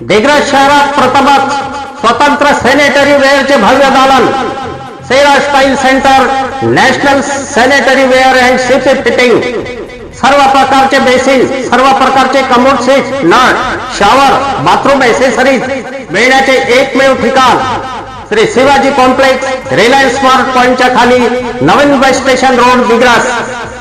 दिग्रज शहरात प्रथमच स्वतंत्र सॅनिटरी वेअरचे भव्य दालन. Cera style centre national sanitary ware and city fitting सर्व प्रकारचे बेसिन सर्व प्रकारचे कमोड सीट नळ शॉवर बाथरूम एसेसरीज मिळण्याचे एकमेव ठिकाण. श्री शिवाजी कॉम्प्लेक्स रिलायन्स स्मार्ट पॉइंटच्या खाली नवीन bus station road Digras.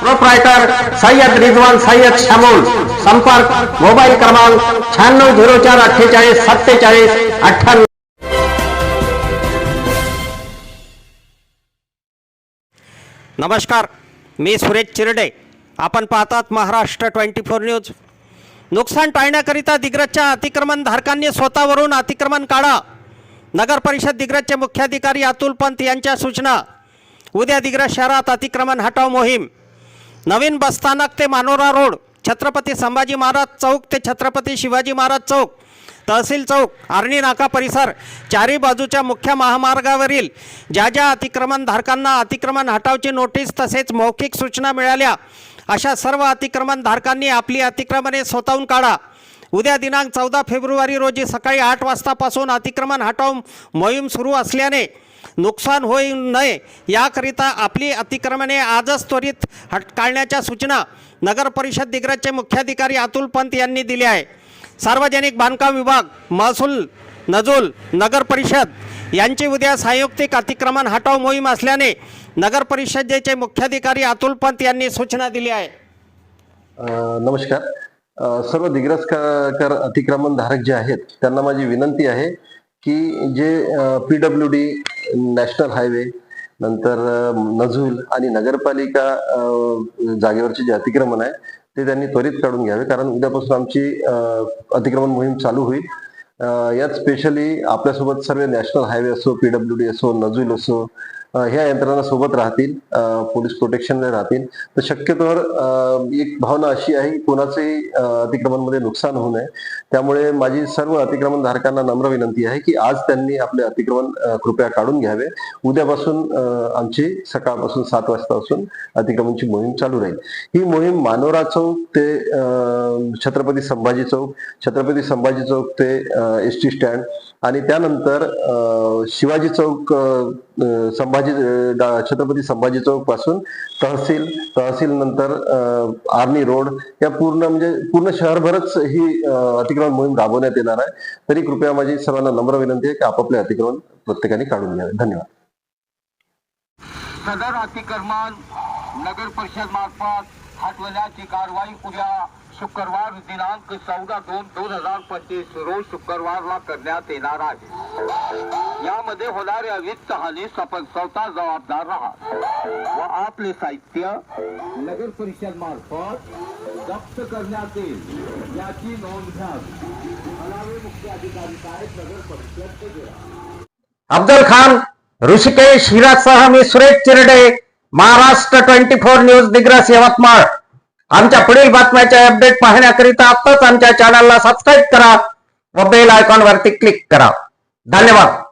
Proprietor Sayyad Rizwan Sayyad Shamol. संपर्क मोबाईल क्रमांक शहाण्णव झिरो चार अठ्ठेचाळीस सत्तेचाळीस अठ्ठ्याण्णव नमस्कार मी सुरेश चिरडे. आपण पाहतात महाराष्ट्र ट्वेंटी फोर न्यूज. नुकसान टाळण्याकरिता दिग्रजच्या अतिक्रमण धारकांनी स्वतःवरून अतिक्रमण काढा. नगर परिषद दिग्रजचे मुख्याधिकारी अतुल पंत यांच्या सूचना. उद्या दिग्रज शहरात अतिक्रमण हटाव मोहीम. नवीन बसस्थानक ते मानोरा रोड. छत्रपती संभाजी महाराज चौक ते छत्रपती शिवाजी महाराज चौक. तहसील चौक आर्णी नाका परिसर. चारी बाजूच्या मुख्य महामार्गावरील ज्या ज्या अतिक्रमणधारकांना अतिक्रमण हटावची नोटीस तसेच मौखिक सूचना मिळाल्या अशा सर्व अतिक्रमणधारकांनी आपली अतिक्रमणे स्वतःहून काढा. उद्या दिनांक चौदा फेब्रुवारी रोजी सकाळी आठ वाजतापासून अतिक्रमण हटाव मोहीम सुरू असल्याने नुकसान होऊ नये याकरिता आपली अतिक्रमणे आजच त्वरित हट काढण्याच्या सूचना नगरपरिषद दिग्रजचे मुख्याधिकारी अतुल पंत यांनी दिल्या आहे. सार्वजनिक बांधकाम विभाग महसूल नजूल नगर परिषद यांची उद्या संयुक्तिक अतिक्रमण हटाव मोहीम असल्याने नगर परिषदेचे मुख्याधिकारी अतुल पंत यांनी सूचना दिली आहे. नमस्कार. सर्व दिग्रस कर अतिक्रमण धारक जे आहेत त्यांना माझी विनंती आहे की जे P W D national highway नंतर नजूल आणि नगरपालिका जागेवरचे जे अतिक्रमण आहे ते त्यांनी त्वरित काढून घ्यावे. कारण उद्यापासून आमची अतिक्रमण मोहीम चालू होईल. यात स्पेशली आपल्यासोबत सर्व नॅशनल हायवे असो पीडब्ल्यू डी असो नजूल असो ह्या यंत्रणा सोबत राहतील पोलीस प्रोटेक्शन राहतील. तर शक्यतोवर एक भावना अशी आहे की कोणाचंही अतिक्रमणमध्ये नुकसान होऊ नये. त्यामुळे माझी सर्व अतिक्रमण धारकांना नम्र विनंती आहे की आज त्यांनी आपले अतिक्रमण कृपया काढून घ्यावे. उद्यापासून आमची सकाळपासून सात वाजतापासून अतिक्रमणची मोहीम चालू राहील. ही मोहीम मानोरा चौक ते छत्रपती संभाजी चौक छत्रपती संभाजी चौक ते एस टी स्टँड आणि त्यानंतर शिवाजी चौक संभाजी संभाजी छत्रपती संभाजी चौकपासून तहसील तहसील नंतर अ, आर्मी रोड या पूर्ण म्हणजे पूर्ण शहरभरच ही अतिक्रमण मोहीम राबवण्यात येणार आहे. तरी कृपया माझी सर्वांना नम्र विनंती आहे की आपापले अतिक्रमण प्रत्येकाने काढून घ्यावे. धन्यवाद. सदर अतिक्रमण नगर परिषद मार्फत हटवण्याची कारवाई उद्या शुक्रवार दिनांक चौदा दोन दोन हजार पंचवीस रोज शुक्रवारला करण्यात येणार आहे. या यामध्ये होणाऱ्या वित्त हानीस आपण स्वतः जबाबदार राहा. व आपले साहित्य नगर परिषद मार्फत जप्त करण्यात येईल याची नोंद घ्यावी मुख्य अधिकारी साहेब नगर परिषद अफजल खान ऋषिकेश हिरासह मी Suresh Chirde Maharashtra twenty four news Digras Yavatmal. आमच्या पुढील बातम्याचे अपडेट पाहण्याकरिता आताच आमच्या चॅनलला सबस्क्राईब करा व बेल आयकॉन वरती क्लिक करा. धन्यवाद.